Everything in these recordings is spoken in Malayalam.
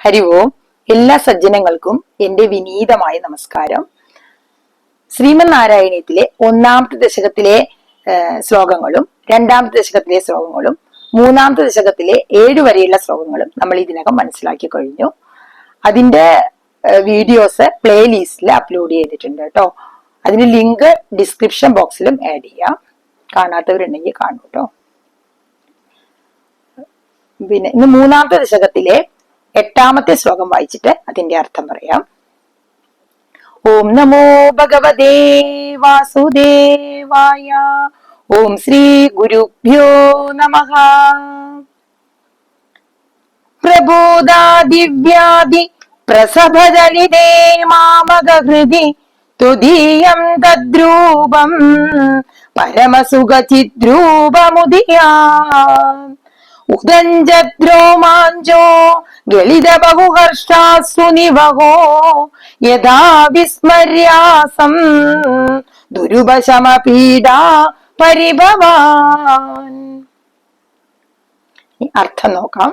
ഹരി ഓം. എല്ലാ സജ്ജനങ്ങൾക്കും എന്റെ വിനീതമായ നമസ്കാരം. ശ്രീമൻ നാരായണീയത്തിലെ ഒന്നാമത്തെ ദശകത്തിലെ ശ്ലോകങ്ങളും രണ്ടാമത്തെ ദശകത്തിലെ ശ്ലോകങ്ങളും മൂന്നാമത്തെ ദശകത്തിലെ ഏഴു വരെയുള്ള ശ്ലോകങ്ങളും നമ്മൾ ഇതിനകം മനസ്സിലാക്കി കഴിഞ്ഞു. അതിന്റെ വീഡിയോസ് പ്ലേലിസ്റ്റിൽ അപ്ലോഡ് ചെയ്തിട്ടുണ്ട് കേട്ടോ. അതിന് ലിങ്ക് ഡിസ്ക്രിപ്ഷൻ ബോക്സിലും ആഡ് ചെയ്യാം. കാണാത്തവരുണ്ടെങ്കിൽ കാണൂ കേട്ടോ. പിന്നെ ഇന്ന് മൂന്നാമത്തെ ദശകത്തിലെ എട്ടാമത്തെ ശ്ലോകം വായിച്ചിട്ട് അതിന്റെ അർത്ഥം പറയാം. ഓം നമോ ഭഗവതേ വാസുദേവായ. ഓം ശ്രീ ഗുരുഭ്യോ നമ. പ്രബോധാദിവ്യാധി പ്രസഭജലിതേ മാമകഹൃതി തുദീയം തദ്രൂപം പരമസുഖചിദ്രൂപമുദിയാ. ഉദഞ്ചദ്രോമാഞ്ചോ ഗളിത ബഹുഹർഷാസു നിവഹോ യഥാ വിസ്മര്യാസം ദുരുപശമപീഡാ പരിഭവാൻ അർത്ഥം നോക്കാം.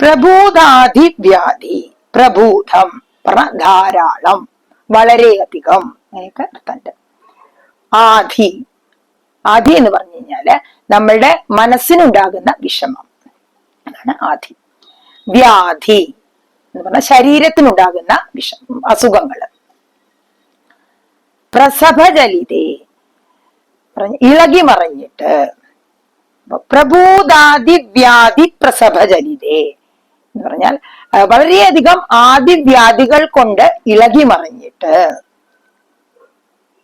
പ്രഭൂതാധിവ്യാധി പ്രഭൂതം ധാരാളം വളരെയധികം അർത്ഥമുണ്ട്. ആധി ആധി എന്ന് പറഞ്ഞു കഴിഞ്ഞാൽ നമ്മളുടെ മനസ്സിനുണ്ടാകുന്ന വിഷമം. അതാണ് ആധി വ്യാധി എന്ന് പറഞ്ഞാൽ ശരീരത്തിനുണ്ടാകുന്ന വിഷം അസുഖങ്ങൾ പ്രസഭജലിതേ ഇളകി മറിഞ്ഞിട്ട് പ്രഭൂതാദി വ്യാധി പ്രസഭജലിതേ എന്ന് പറഞ്ഞാൽ വളരെയധികം ആദിവ്യാധികൾ കൊണ്ട് ഇളകി മറിഞ്ഞിട്ട്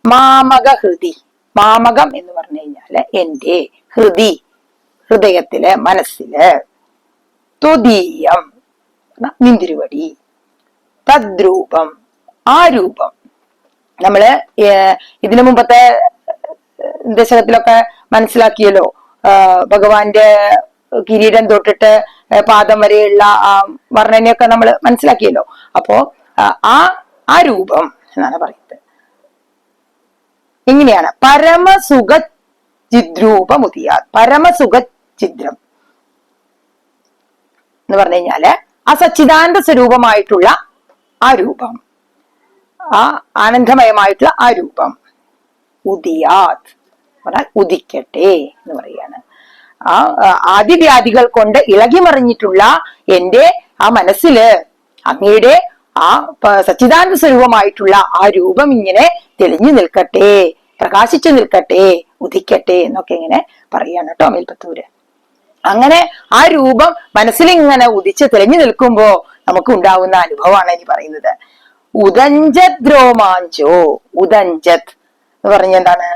മാമക ഹൃദി മാമകം എന്ന് പറഞ്ഞു കഴിഞ്ഞാൽ എന്റെ ഹൃദി ഹൃദയത്തിൽ മനസ്സിൽ തുതീയം നിന്തിരുവടി തദ്രൂപം ആ രൂപം നമ്മൾ ഇതിനു മുമ്പത്തെ ദശകത്തിലൊക്കെ മനസ്സിലാക്കിയല്ലോ ഭഗവാന്റെ കിരീടം തൊട്ടിട്ട് പാദം വരെയുള്ള ആ വർണനയൊക്കെ നമ്മൾ മനസ്സിലാക്കിയല്ലോ. അപ്പോ ആ ആ രൂപം എന്നാണ് പറയുന്നത്. ഇങ്ങനെയാണ്. പരമസുഖ ചിദ്രൂപമുതിയ പരമസുഖ ചിദ്രം എന്ന് പറഞ്ഞു കഴിഞ്ഞാൽ ആ സച്ചിദാനന്ദ സ്വരൂപമായിട്ടുള്ള ആ രൂപം. ആ ആനന്ദമയമായിട്ടുള്ള ആ രൂപം. ഉദിയാത്. പറഞ്ഞാൽ ഉദിക്കട്ടെ എന്ന് പറയാണ് ആ ആദിവ്യാധികൾ കൊണ്ട് ഇളകി മറിഞ്ഞിട്ടുള്ള എന്റെ ആ മനസ്സിൽ അങ്ങയുടെ ആ സച്ചിദാനന്ദ സ്വരൂപമായിട്ടുള്ള ആ രൂപം ഇങ്ങനെ തെളിഞ്ഞു നിൽക്കട്ടെ പ്രകാശിച്ചു നിൽക്കട്ടെ ഉദിക്കട്ടെ എന്നൊക്കെ ഇങ്ങനെ പറയാണ് കേട്ടോ മേൽപ്പത്തൂര്. അങ്ങനെ ആ രൂപം മനസ്സിൽ ഇങ്ങനെ ഉദിച്ച് തെളിഞ്ഞു നിൽക്കുമ്പോ നമുക്ക് ഉണ്ടാവുന്ന അനുഭവമാണ് ഇനി പറയുന്നത്. ഉദഞ്ചത് രോമാഞ്ചോ ഉദഞ്ചത് എന്ന് പറഞ്ഞ എന്താണ്?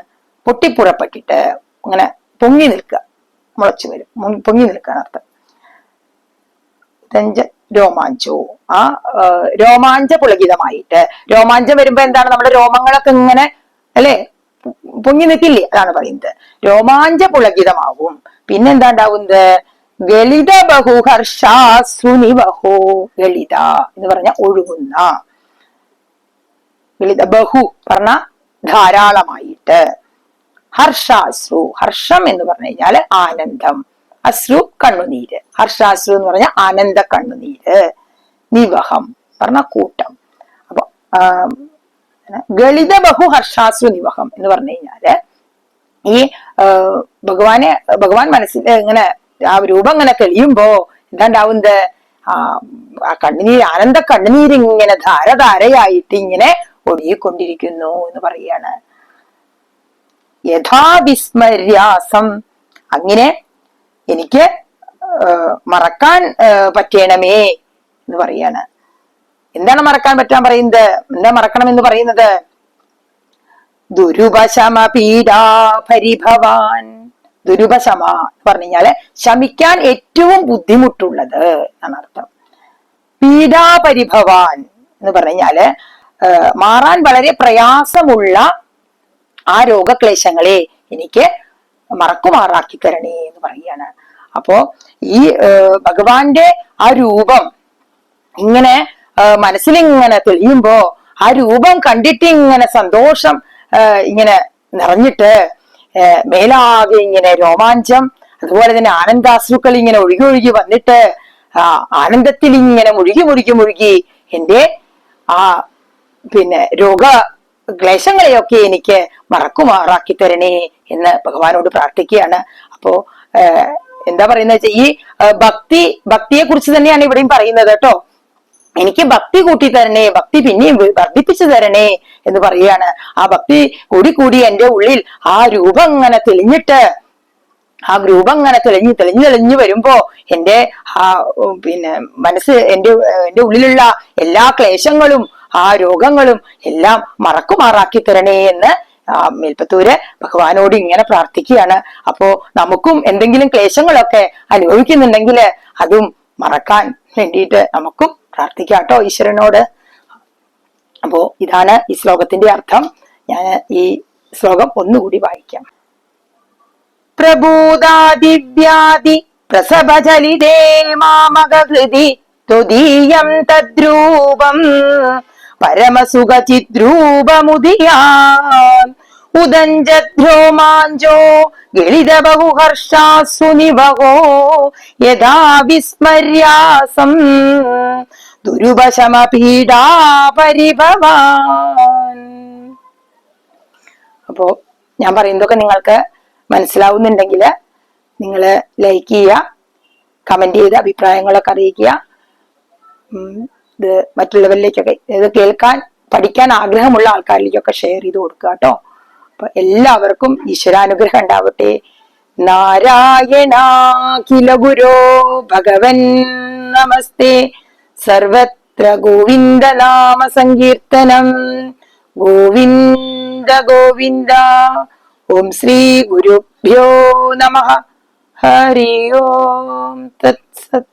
പൊട്ടിപ്പുറപ്പെട്ടിട്ട് അങ്ങനെ പൊങ്ങി നിൽക്കുക. മുളച്ചു വരും. പൊങ്ങി നിൽക്കാൻ അർത്ഥം. ഉദഞ്ച രോമാഞ്ചോ. ആ രോമാഞ്ച പുളകിതമായിട്ട് രോമാഞ്ചം വരുമ്പോ എന്താണ്? നമ്മുടെ രോമങ്ങളൊക്കെ ഇങ്ങനെ അല്ലെ? പൊങ്ങി നിൽക്കില്ലേ? അതാണ് പറയുന്നത്. രോമാഞ്ച പുളകിതമാവും പിന്നെന്താ ഉണ്ടാവുന്നത് ഗളിത ബഹുഹർഷാസുനിവഹോ ഗളിത എന്ന് പറഞ്ഞ ഒഴുകുന്ന. ഗളിത ബഹു പറഞ്ഞ ധാരാളമായിട്ട്. ഹർഷാശ്രു ഹർഷം എന്ന് പറഞ്ഞു കഴിഞ്ഞാൽ ആനന്ദം. അശ്രു കണ്ണുനീര്. ഹർഷാശ്രു എന്ന് പറഞ്ഞ ആനന്ദ കണ്ണുനീര്. നിവഹം പറഞ്ഞ കൂട്ടം. അപ്പൊ ഗളിത ബഹു ഹർഷാശ്രു നിവഹം എന്ന് പറഞ്ഞു കഴിഞ്ഞാൽ ഈ ഭഗവാനെ ഭഗവാൻ മനസ്സിൽ ഇങ്ങനെ ആ രൂപം ഇങ്ങനെ തെളിയുമ്പോ എന്താണ്ടാവുന്നത്? ആ കണ്ണുനീർ ആനന്ദ കണ്ണുനീര് ഇങ്ങനെ ധാരധാരയായിട്ട് ഇങ്ങനെ ഒഴുകിക്കൊണ്ടിരിക്കുന്നു എന്ന് പറയാണ് യഥാവിസ്മര്യാസം. അങ്ങനെ എനിക്ക് മറക്കാൻ പറ്റണമേ എന്ന് പറയാണ് എന്താണ് മറക്കാൻ പറ്റാൻ പറയുന്നത്? എന്താ മറക്കണം എന്ന് പറയുന്നത് ദുരുപശമ പീഡാ പരിഭവാൻ. ദുരുപശമ എന്ന് പറഞ്ഞു കഴിഞ്ഞാൽ ശമിക്കാൻ ഏറ്റവും ബുദ്ധിമുട്ടുള്ളത് എന്നാണ് അർത്ഥം. പീഡാപരിഭവാൻ എന്ന് പറഞ്ഞു കഴിഞ്ഞാൽ മാറാൻ വളരെ പ്രയാസമുള്ള ആ രോഗക്ലേശങ്ങളെ എനിക്ക് മറക്കുമാറാക്കി തരണേ എന്ന് പറയുകയാണ്. അപ്പോ ഈ ഭഗവാന്റെ ആ രൂപം ഇങ്ങനെ മനസ്സിലിങ്ങനെ തെളിയുമ്പോ ആ രൂപം കണ്ടിട്ട് ഇങ്ങനെ സന്തോഷം ഇങ്ങനെ നിറഞ്ഞിട്ട് മേലാകെ ഇങ്ങനെ രോമാഞ്ചം അതുപോലെ തന്നെ ആനന്ദാശ്രുക്കൾ ഇങ്ങനെ ഒഴുകി ഒഴുകി വന്നിട്ട് ആ ആനന്ദത്തിൽ ഇങ്ങനെ മുഴുകി മുഴുകി മുഴുകി എന്റെ ആ പിന്നെ രോഗ ക്ലേശങ്ങളെയൊക്കെ എനിക്ക് മറക്കുമാറാക്കി തരണേ എന്ന് ഭഗവാനോട് പ്രാർത്ഥിക്കുകയാണ്. അപ്പോ എന്താ പറയുന്നത് വെച്ചാൽ ഈ ഭക്തി ഭക്തിയെ കുറിച്ച് തന്നെയാണ് ഇവിടെയും പറയുന്നത് കേട്ടോ. എനിക്ക് ഭക്തി കൂട്ടി തരണേ ഭക്തി പിന്നെയും വർദ്ധിപ്പിച്ചു തരണേ എന്ന് പറയുകയാണ്. ആ ഭക്തി കൂടി കൂടി എന്റെ ഉള്ളിൽ ആ രൂപം അങ്ങനെ തെളിഞ്ഞിട്ട് ആ രൂപം അങ്ങനെ തെളിഞ്ഞ് തെളിഞ്ഞു തെളിഞ്ഞു വരുമ്പോ എന്റെ ആ പിന്നെ മനസ്സ് എന്റെ എന്റെ ഉള്ളിലുള്ള എല്ലാ ക്ലേശങ്ങളും ആ രോഗങ്ങളും എല്ലാം മറക്കുമാറാക്കി തരണേ എന്ന് ആ മേൽപ്പത്തൂര് ഭഗവാനോട് ഇങ്ങനെ പ്രാർത്ഥിക്കുകയാണ്. അപ്പോ നമുക്കും എന്തെങ്കിലും ക്ലേശങ്ങളൊക്കെ അനുഭവിക്കുന്നുണ്ടെങ്കിൽ അതും മറക്കാൻ വേണ്ടിയിട്ട് നമുക്കും പ്രാർത്ഥിക്കാം കേട്ടോ ഈശ്വരനോട്. അപ്പോ ഇതാണ് ഈ ശ്ലോകത്തിന്റെ അർത്ഥം. ഞാൻ ഈ ശ്ലോകം ഒന്നുകൂടി വായിക്കാം. പ്രഭൂതാദിവ്യാദി പ്രസവചലിതേ മാമകൃതി ത്വദീയം തദ്രൂപം പരമസുഖചിദ്രൂപമുദിയാൻ ഉദഞ്ചദ്രോമാഞ്ചോ ഗളിത ബഹുഹർഷാസുനിവഹോ യഥാ വിസ്മര്യാസം ദുരുപശമപീഡാ പരിഭവാൻ അപ്പോ ഞാൻ പറയുന്നതൊക്കെ നിങ്ങൾക്ക് മനസ്സിലാവുന്നുണ്ടെങ്കിൽ നിങ്ങൾ ലൈക്ക് ചെയ്യുക കമന്റ് ചെയ്ത് അഭിപ്രായങ്ങളൊക്കെ അറിയിക്കുക. ഇത് മറ്റുള്ളവരിലേക്കൊക്കെ ഇത് കേൾക്കാൻ പഠിക്കാൻ ആഗ്രഹമുള്ള ആൾക്കാരിലേക്കൊക്കെ ഷെയർ ചെയ്ത് കൊടുക്കുക കേട്ടോ. അപ്പൊ എല്ലാവർക്കും ഈശ്വരാനുഗ്രഹം ഉണ്ടാവട്ടെ. നാരായണാഖില ഗുരോ ഭഗവൻ നമസ്തേ. സർവത്ര ഗോവിന്ദ നാമ സങ്കീർത്തനം ഗോവിന്ദ ഗോവിന്ദ. ഓം ശ്രീ ഗുരുഭ്യോ നമ. ഹരി ഓം തത്സത്.